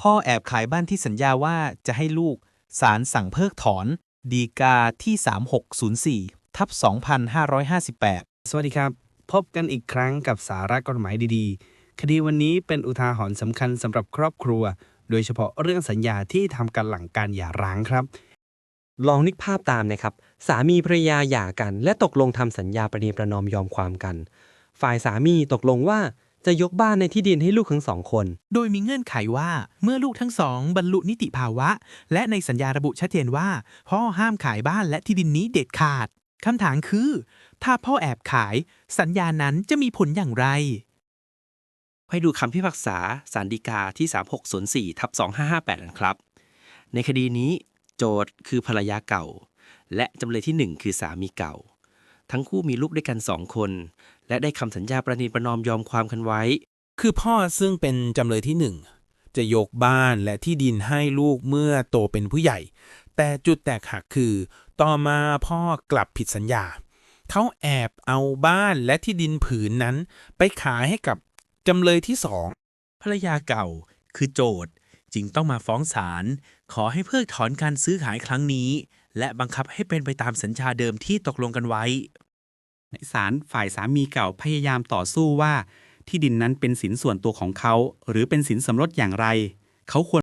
พ่อแอบขายบ้านที่สัญญาว่าจะให้ลูก ศาลสั่งเพิกถอน ดีกาที่ 3604 ทับ 2558 สวัสดีครับ พบกันอีกครั้งกับสาระกฎหมายดีๆ คดีวันนี้เป็นอุทาหรณ์สำคัญสำหรับครอบครัว โดยเฉพาะเรื่องสัญญาที่ทำกันหลังการหย่าร้างครับ ลองนึกภาพตามนะครับ สามีภรรยาหย่ากัน และตกลงทำสัญญาประนีประนอมยอมความกัน ฝ่ายสามีตกลงว่า จะยกบ้านในที่ดินให้ลูกทั้งสองคน โดยมีเงื่อนไขว่าเมื่อลูกทั้งสองบรรลุนิติภาวะ และในสัญญาระบุชัดเจนว่า พ่อห้ามขายบ้านและที่ดินนี้เด็ดขาดคำถามคือ ถ้าพ่อแอบขาย สัญญานั้นจะมีผลอย่างไร ให้ดูคำพิพากษาสารดีกาที่ 3604ทับ2558กันครับ ในคดีนี้ โจทย์คือภรรยาเก่า และจำเลยที่ 1 คือสามีเก่า ทั้งคู่มีลูกด้วยกันสองคน และได้คำสัญญาประนีประนอมยอมความกันไว้ คือพ่อซึ่งเป็นจำเลยที่หนึ่งจะยกบ้านและที่ดินให้ลูกเมื่อโตเป็นผู้ใหญ่ แต่จุดแตกหักคือ ต่อมาพ่อกลับผิดสัญญา เขาแอบเอาบ้านและที่ดินผืนนั้น ไปขายให้กับจำเลยที่สองภรรยาเก่าคือโจทย์จึงต้องมาฟ้องศาลขอให้เพิกถอนการซื้อขายครั้งนี้ และบังคับให้เป็นไปตามสัญญาเดิมที่ตกลงกันไว้ ในศาลฝ่ายสามีเก่าพยายามต่อสู้ว่า ที่ดินนั้นเป็นสินส่วนตัวของเขา หรือเป็นสินสมรสอย่างไร เขาควร